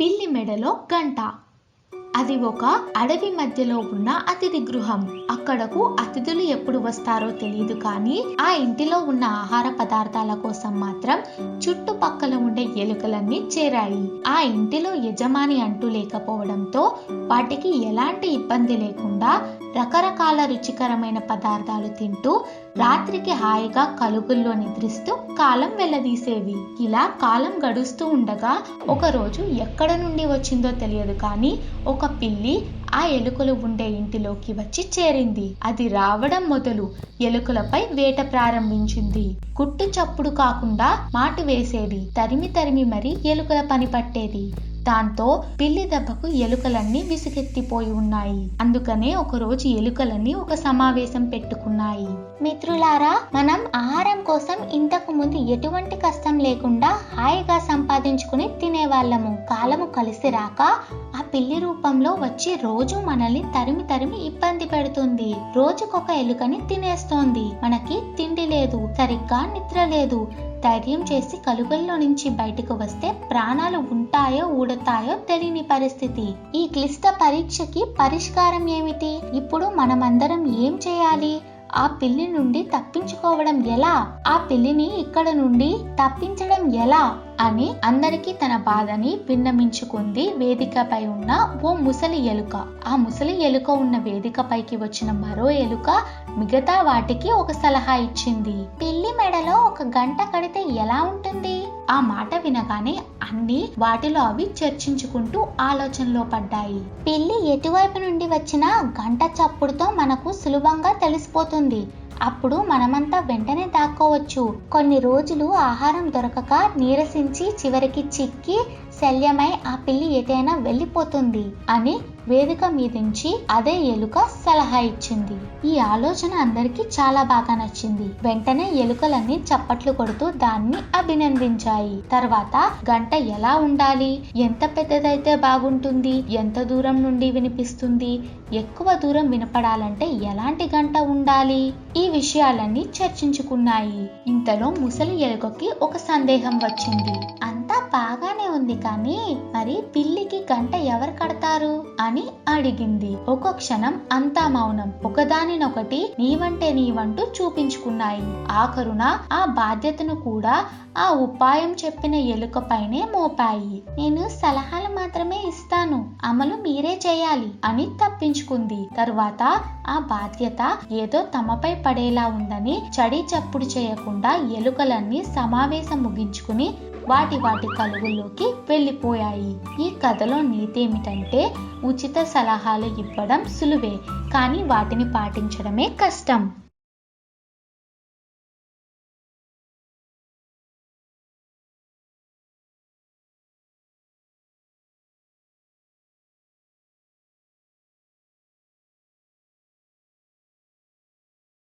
పిల్లి మెడలో గంట. అది ఒక అడవి మధ్యలో ఉన్న అతిథి గృహం. అక్కడకు అతిథులు ఎప్పుడు వస్తారో తెలియదు కానీ ఆ ఇంటిలో ఉన్న ఆహార పదార్థాల కోసం మాత్రం చుట్టుపక్కల ఉండే ఎలుకలన్నీ చేరాయి. ఆ ఇంటిలో యజమాని అంటూ లేకపోవడంతో వాటికి ఎలాంటి ఇబ్బంది లేకుండా రకరకాల రుచికరమైన పదార్థాలు తింటూ రాత్రికి హాయిగా కలుగుల్లో నిద్రిస్తూ కాలం వెళ్ళదీసేవి ఇలా కాలం గడుస్తూ ఉండగా ఒకరోజు ఎక్కడ నుండి వచ్చిందో తెలియదు కానీ ఒక పిల్లి ఆ ఎలుకలు ఉండే ఇంటిలోకి వచ్చి చేరింది. అది రావడం మొదలు ఎలుకలపై వేట ప్రారంభించింది. గుట్టు చప్పుడు కాకుండా మాటు వేసేది. తరిమి తరిమి మరి ఎలుకల పని పట్టేది. దాంతో పిల్లి దెబ్బకు ఎలుకలన్నీ విసుగెత్తిపోయి ఉన్నాయి. అందుకనే ఒకరోజు ఎలుకలన్నీ ఒక సమావేశం పెట్టుకున్నాయి. మిత్రులారా మనం ఆహారం కోసం ఇంతకు ముందు ఎటువంటి కష్టం లేకుండా హాయిగా సంపాదించుకుని తినేవాళ్ళము. కాలము కలిసి రాక ఆ పిల్లి రూపంలో వచ్చి రోజు మనల్ని తరిమి తరిమి ఇబ్బంది పెడుతుంది. రోజుకొక ఎలుకని తినేస్తోంది. మనకి తిండి లేదు సరిగ్గా నిద్ర లేదు. ధైర్యం చేసి కలుగల్లో నుంచి బయటకు వస్తే ప్రాణాలు ఉంటాయో ఊడతాయో తెలియని పరిస్థితి. ఈ క్లిష్ట పరీక్షకి పరిష్కారం ఏమిటి? ఇప్పుడు మనమందరం ఏం చేయాలి? ఆ పిల్లి నుండి తప్పించుకోవడం ఎలా? ఆ పిల్లిని ఇక్కడ నుండి తప్పించడం ఎలా? అని అందరికీ తన బాధని విన్నమించుకుంది వేదికపై ఉన్న ఓ ముసలి ఎలుక. ఆ ముసలి ఎలుక ఉన్న వేదికపైకి వచ్చిన మరో ఎలుక మిగతా వాటికి ఒక సలహా ఇచ్చింది. పిల్లి మెడలో ఒక గంట కడితే ఎలా ఉంటుంది? ఆ మాట వినగానే అన్ని వాటిలో అవి చర్చించుకుంటూ ఆలోచనలో పడ్డాయి. పిల్లి ఎటువైపు నుండి వచ్చినా గంట చప్పుడుతో మనకు సులభంగా తెలిసిపోతుంది. అప్పుడు మనమంతా వెంటనే ఉండవచ్చు కొన్ని రోజులు ఆహారం దొరకక నీరసించి చివరికి చిక్కి శల్యమై ఆ పిల్లి ఎటైనా వెళ్ళిపోతుంది అని వేదిక మీదించి అదే ఎలుక సలహా ఇచ్చింది. ఈ ఆలోచన అందరికీ చాలా బాగా నచ్చింది. వెంటనే ఎలుకలన్నీ చప్పట్లు కొడుతూ దాన్ని అభినందించాయి. తర్వాత గంట ఎలా ఉండాలి? ఎంత పెద్దదైతే బాగుంటుంది? ఎంత దూరం నుండి వినిపిస్తుంది? ఎక్కువ దూరం వినపడాలంటే ఎలాంటి గంట ఉండాలి? ఈ విషయాలన్నీ చర్చించుకున్నాయి. ఇంతలో ముసలి ఎలుకకి ఒక సందేహం వచ్చింది. అంతా బాగానే ఉంది కానీ మరి పిల్లికి గంట ఎవరు కడతారు? అని అడిగింది. ఒక క్షణం అంతా మౌనం. ఒకదానినొకటి నీవంటే నీవంటూ చూపించుకున్నాయి. ఆఖరున ఆ బాధ్యతను కూడా ఆ ఉపాయం చెప్పిన ఎలుక పైనే మోపాయి. నేను సలహాలు మాత్రమే ఇస్తాను. అమలు మీరే చేయాలి అని తప్పించుకుంది. తరువాత ఆ బాధ్యత ఏదో తమపై పడేలా ఉందని చడి చప్పుడు చేయకుండా ఎలుకలన్నీ సమావేశం ముగించుకుని వాటి వాటి కలుగుల్లోకి వెళ్ళిపోయాయి. ఈ కథలో నీతి ఏమిటంటే ఉచిత సలహాలు ఇవ్వడం సులువే కానీ వాటిని పాటించడమే కష్టం.